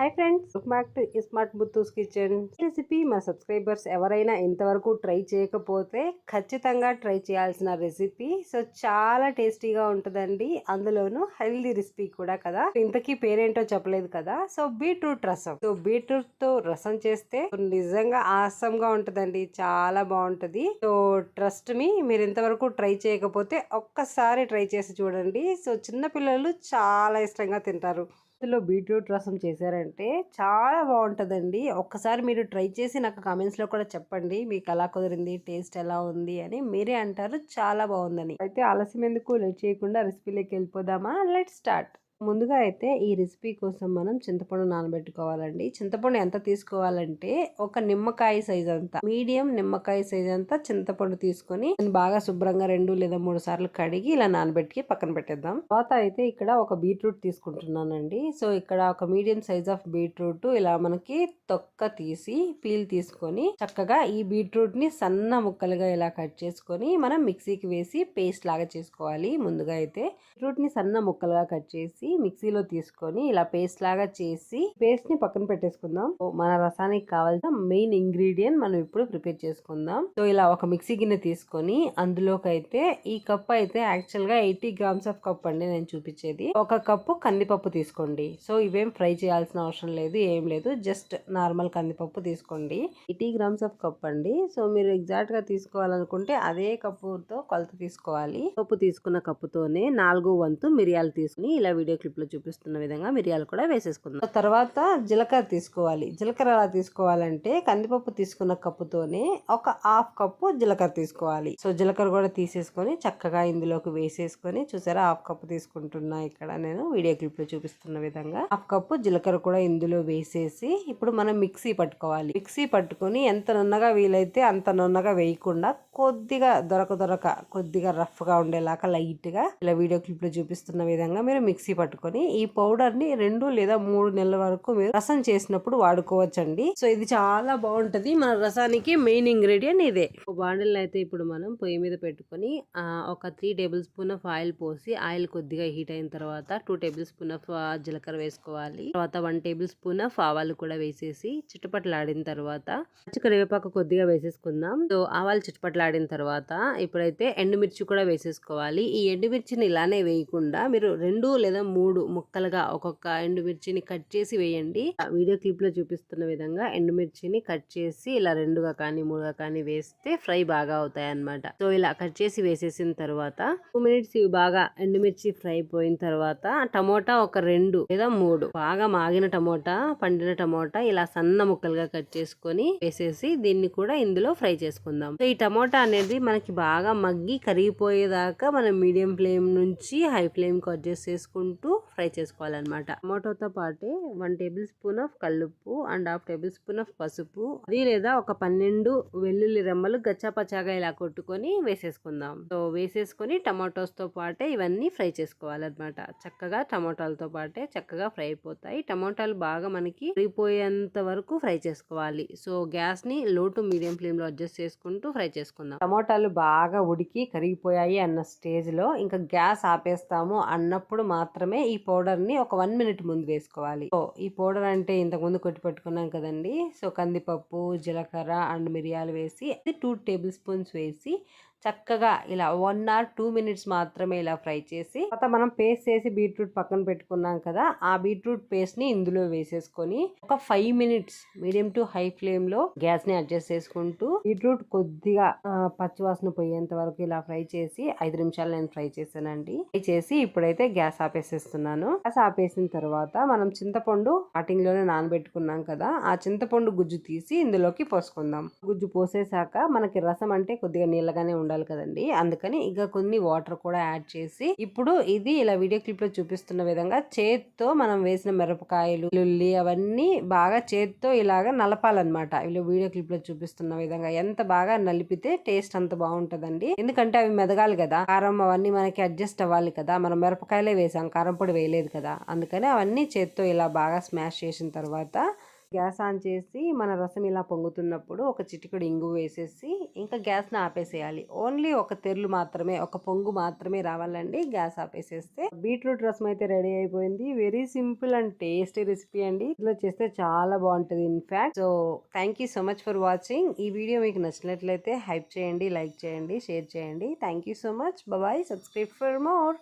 Hi friends back to smart బుత్తూస్ kitchen. Recipe మా subscribers ఎవరైనా ఇంతవరకు ట్రై చేయకపోతే ఖచ్చితంగా ట్రై చేయాల్సిన రెసిపీ. సో చాలా టేస్టీగా ఉంటుందండి. అందులోనూ హెల్దీ రెసిపీ కూడా కదా. ఇంతకీ పేరేంటో చెప్పలేదు కదా. సో బీట్రూట్ రసం. సో బీట్రూట్తో రసం చేస్తే నిజంగా ఆసంగా ఉంటుందండి. చాలా బాగుంటుంది. సో ట్రస్ట్ మీ మీరు ఇంతవరకు ట్రై చేయకపోతే ఒక్కసారి ట్రై చేసి చూడండి. సో చిన్న పిల్లలు చాలా ఇష్టంగా తింటారు. ఇందులో బీట్రూట్ రసం చేశారంటే చాలా బాగుంటుందండి. ఒక్కసారి మీరు ట్రై చేసి నాకు కామెంట్స్లో కూడా చెప్పండి. మీకు ఎలా కుదిరింది టేస్ట్ ఎలా ఉంది అని మీరే అంటారు. చాలా బాగుందని. అయితే ఆలస్యం ఎందుకు? లేట్ చేయకుండా రెసిపీలోకి వెళ్ళిపోదామా? Let start. ముందుగా అయితే ఈ రెసిపీ కోసం మనం చింతపండు నానబెట్టుకోవాలండి. చింతపండు ఎంత తీసుకోవాలంటే ఒక నిమ్మకాయ సైజ్ అంతా మీడియం నిమ్మకాయ సైజ్ అంతా చింతపండు తీసుకొని బాగా శుభ్రంగా రెండు లేదా మూడు సార్లు కడిగి ఇలా నానబెట్టి పక్కన పెట్టేద్దాం. తర్వాత అయితే ఇక్కడ ఒక బీట్రూట్ తీసుకుంటున్నానండి. సో ఇక్కడ ఒక మీడియం సైజ్ ఆఫ్ బీట్రూట్ ఇలా మనకి తొక్క తీసి పీల్ తీసుకొని చక్కగా ఈ బీట్రూట్ని సన్న ముక్కలుగా ఇలా కట్ చేసుకొని మనం మిక్సీకి వేసి పేస్ట్ లాగా చేసుకోవాలి. ముందుగా అయితే బీట్రూట్ని సన్న ముక్కలుగా కట్ చేసి మిక్సీలో తీసుకొని ఇలా పేస్ట్ లాగా చేసి పేస్ట్ని పక్కన పెట్టేసుకుందాం. మన రసానికి కావాల్సిన మెయిన్ ఇంగ్రీడియంట్ మనం ఇప్పుడు ప్రిపేర్ చేసుకుందాం. సో ఇలా ఒక మిక్సీ గిన్నె తీసుకొని అందులోకి అయితే ఈ కప్ అయితే యాక్చువల్గా ఎయిటీ గ్రామ్స్ ఆఫ్ కప్ అండి నేను చూపించేది. ఒక కప్పు కందిపప్పు తీసుకోండి. సో ఇవేం ఫ్రై చేయాల్సిన అవసరం లేదు ఏం లేదు. జస్ట్ నార్మల్ కందిపప్పు తీసుకోండి. ఎయిటీ గ్రామ్స్ ఆఫ్ కప్ అండి. సో మీరు ఎగ్జాక్ట్గా తీసుకోవాలనుకుంటే అదే కప్పుతో కొలత తీసుకోవాలి. కప్పు తీసుకున్న కప్పుతోనే నాలుగో వంతు మిరియాలు తీసుకుని ఇలా వీడియో వీడియో క్లిప్లో చూపిస్తున్న విధంగా మిరియాలు కూడా వేసేసుకుందాం. తర్వాత జీలకర్ర తీసుకోవాలి. జీలకర్ర ఎలా తీసుకోవాలంటే కందిపప్పు తీసుకున్న కప్పుతోనే ఒక హాఫ్ కప్పు జీలకర్ర తీసుకోవాలి. సో జీలకర్ర కూడా తీసేసుకొని చక్కగా ఇందులోకి వేసేసుకొని చూసారా హాఫ్ కప్పు తీసుకుంటున్నా ఇక్కడ నేను వీడియో క్లిప్లో చూపిస్తున్న విధంగా. హాఫ్ కప్పు జీలకర్ర కూడా ఇందులో వేసేసి ఇప్పుడు మనం మిక్సీ పట్టుకోవాలి. మిక్సీ పట్టుకొని ఎంత నున్నగా వీలైతే అంత నున్నగా వేయకుండా కొద్దిగా దొరక దొరక కొద్దిగా రఫ్గా ఉండేలాగా లైట్గా ఇలా వీడియో క్లిప్లో చూపిస్తున్న విధంగా మీరు మిక్సీ పట్టుకొని ఈ పౌడర్ని రెండు లేదా మూడు నెలల వరకు మీరు రసం చేసినప్పుడు వాడుకోవచ్చండి. సో ఇది చాలా బాగుంటది. మన రసానికి మెయిన్ ఇంగ్రీడియంట్ ఇదే. బాండిల్ అయితే ఇప్పుడు మనం పొయ్యి మీద పెట్టుకొని ఒక three tablespoon of oil పోసి ఆయిల్ కొద్దిగా హీట్ అయిన తర్వాత టూ టేబుల్ స్పూన్ ఆఫ్ జీలకర్ర వేసుకోవాలి. తర్వాత వన్ టేబుల్ స్పూన్ ఆఫ్ ఆవాలు కూడా వేసేసి చిట్టుపట్లాడిన తర్వాత పచ్చి కరివేపాకు కొద్దిగా వేసేసుకుందాం. సో ఆవాలు చిట్టుపట్లాడిన తర్వాత ఇప్పుడైతే ఎండుమిర్చి కూడా వేసేసుకోవాలి. ఈ ఎండుమిర్చిని ఇలానే వేయకుండా మీరు రెండు లేదా మూడు ముక్కలుగా ఒక్కొక్క ఎండుమిర్చిని కట్ చేసి వేయండి. వీడియో క్లిప్లో చూపిస్తున్న విధంగా ఎండుమిర్చిని కట్ చేసి ఇలా రెండుగా కానీ మూడుగా కానీ వేస్తే ఫ్రై బాగా అవుతాయి అనమాట సో ఇలా కట్ చేసి వేసేసిన తర్వాత టూ మినిట్స్ ఇవి బాగా ఎండుమిర్చి ఫ్రై అయిపోయిన తర్వాత టమోటా ఒక రెండు లేదా మూడు బాగా మాగిన టమోటా పండిన టమోటా ఇలా సన్న ముక్కలుగా కట్ చేసుకొని వేసేసి దీన్ని కూడా ఇందులో ఫ్రై చేసుకుందాం. సో ఈ టమోటా అనేది మనకి బాగా మగ్గి కరిగిపోయేదాకా మనం మీడియం ఫ్లేమ్ నుంచి హై ఫ్లేమ్కు అడ్జస్ట్ చేసుకుంటూ ఫ్రై చేసుకోవాలన్నమాట. టమోటాతో పాటే వన్ టేబుల్ స్పూన్ ఆఫ్ కల్లుప్పు and half tablespoon of పసుపు అది లేదా ఒక పన్నెండు వెల్లుల్లి రెమ్మలు గచ్చాపచ్చాగా ఇలా కొట్టుకొని వేసేసుకుందాం. సో వేసేసుకొని టమాటోస్తో పాటే ఇవన్నీ ఫ్రై చేసుకోవాలన్నమాట. చక్కగా టమాటాలతో పాటే చక్కగా ఫ్రై అయిపోతాయి. టమాటాలు బాగా మనకి కరిగిపోయేంత వరకు ఫ్రై చేసుకోవాలి. సో గ్యాస్ని లో టు మీడియం ఫ్లేమ్లో అడ్జస్ట్ చేసుకుంటూ ఫ్రై చేసుకుందాం. టమాటాలు బాగా ఉడికి కరిగిపోయాయి అన్న స్టేజ్లో ఇంకా గ్యాస్ ఆపేస్తాము అన్నప్పుడు మాత్రమే ఈ పౌడర్ని ఒక వన్ మినిట్ ముందు వేసుకోవాలి. సో ఈ పౌడర్ అంటే ఇంతకుముందు కొట్టి పెట్టుకున్నాం కదండి. సో కందిపప్పు జీలకర్ర అండ్ మిరియాలు వేసి టూ టేబుల్ స్పూన్స్ వేసి చక్కగా ఇలా వన్ ఆర్ టూ మినిట్స్ మాత్రమే ఇలా ఫ్రై చేసి తర్వాత మనం పేస్ట్ చేసి బీట్రూట్ పక్కన పెట్టుకున్నాం కదా ఆ బీట్రూట్ పేస్ట్ని ఇందులో వేసేసుకొని ఒక five minutes medium to high ఫ్లేమ్లో గ్యాస్ని అడ్జస్ట్ చేసుకుంటూ బీట్రూట్ కొద్దిగా పచ్చివాసన పోయేంత వరకు ఇలా ఫ్రై చేసి ఐదు నిమిషాలు నేను ఫ్రై చేశానండి. ఫ్రై చేసి ఇప్పుడైతే గ్యాస్ ఆపేసేస్తున్నాను. గ్యాస్ ఆపేసిన తర్వాత మనం చింతపండు స్టార్టింగ్లోనే నానబెట్టుకున్నాం కదా ఆ చింతపండు గుజ్జు తీసి ఇందులోకి పోసుకుందాం. గుజ్జు పోసేసాక మనకి రసం అంటే కొద్దిగా నీళ్ళగానే ఉండాలి కదండి. అందుకని ఇక కొన్ని వాటర్ కూడా యాడ్ చేసి ఇప్పుడు ఇది ఇలా వీడియో క్లిప్లో చూపిస్తున్న విధంగా చేత్తో మనం వేసిన మిరపకాయలు లుల్లి అవన్నీ బాగా చేత్తో ఇలాగా నలపాలన్నమాట. ఇలా వీడియో క్లిప్లో చూపిస్తున్న విధంగా ఎంత బాగా నలిపితే టేస్ట్ అంత బాగుంటుందండి. ఎందుకంటే అవి మెదగాలి కదా. కారం అవన్నీ మనకి అడ్జస్ట్ అవ్వాలి కదా. మనం మిరపకాయలే వేసాం కారం పొడి వేయలేదు కదా. అందుకని అవన్నీ చేత్తో ఇలా బాగా స్మాష్ చేసిన తర్వాత గ్యాస్ ఆన్ చేసి మన రసం ఇలా పొంగుతున్నప్పుడు ఒక చిటికెడు ఇంగు వేసేసి ఇంకా గ్యాస్ని ఆపేసేయాలి. ఓన్లీ ఒక తెర్లు మాత్రమే ఒక పొంగు మాత్రమే రావాలండి. గ్యాస్ ఆపేసేస్తే బీట్రూట్ రసం అయితే రెడీ అయిపోయింది. Very simple and tasty recipe అండి. ఇట్లా చేస్తే చాలా బాగుంటుంది in fact so thank you so much for watching. ఈ వీడియో మీకు నచ్చినట్లయితే హైప్ చేయండి లైక్ చేయండి షేర్ చేయండి. Thank you so much. Bye. Subscribe for more.